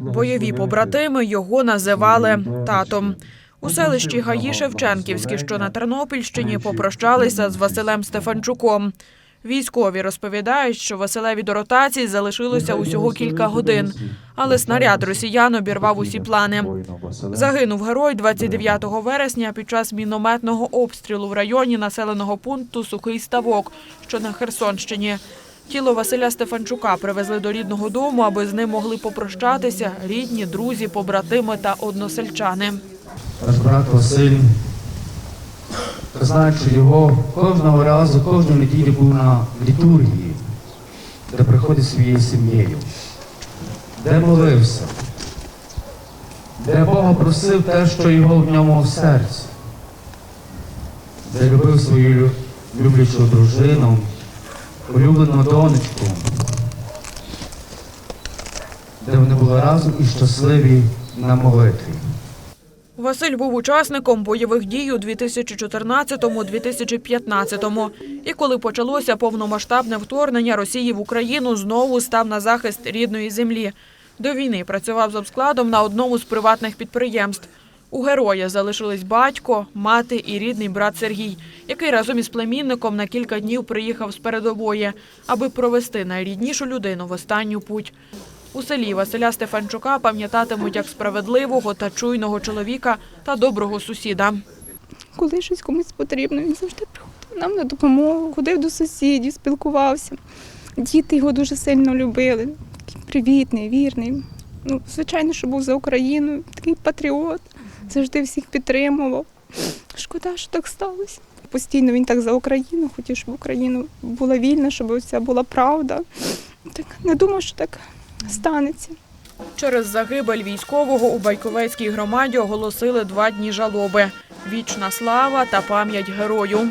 Бойові побратими його називали татом. У селищі Гаї Шевченківські, що на Тернопільщині, попрощалися з Василем Стефанчуком. Військові розповідають, що Василеві до ротації залишилося усього кілька годин, але снаряд росіян обірвав усі плани. Загинув герой 29 вересня під час мінометного обстрілу в районі населеного пункту Сухий Ставок, що на Херсонщині. Тіло Василя Стефанчука привезли до рідного дому, аби з ним могли попрощатися рідні, друзі, побратими та односельчани. Наш брат Василь знає, що його кожного разу, кожну неділю був на літургії, де приходить своєю сім'єю, де молився, де Бога просив те, що його в ньому в серці, де любив свою люблячу дружину, улюблену донечку, де вони були разом і щасливі на молитві. Василь був учасником бойових дій у 2014-2015. І коли почалося повномасштабне вторгнення Росії в Україну, знову став на захист рідної землі. До війни працював з обскладом на одному з приватних підприємств. У героя залишились батько, мати і рідний брат Сергій, який разом із племінником на кілька днів приїхав з передової, аби провести найріднішу людину в останню путь. У селі Василя Стефанчука пам'ятатимуть як справедливого та чуйного чоловіка та доброго сусіда. коли щось комусь потрібно, він завжди приходив нам на допомогу, ходив до сусідів, спілкувався. Діти його дуже сильно любили. Такий привітний, вірний. Ну, звичайно, що був за Україну, такий патріот, завжди всіх підтримував. Шкода, що так сталося. Постійно він так за Україну, хотів, щоб Україна була вільна, щоб це була правда. Так не думав, що так станеться. Через загибель військового у Байковецькій громаді оголосили два дні жалоби. Вічна слава та пам'ять герою.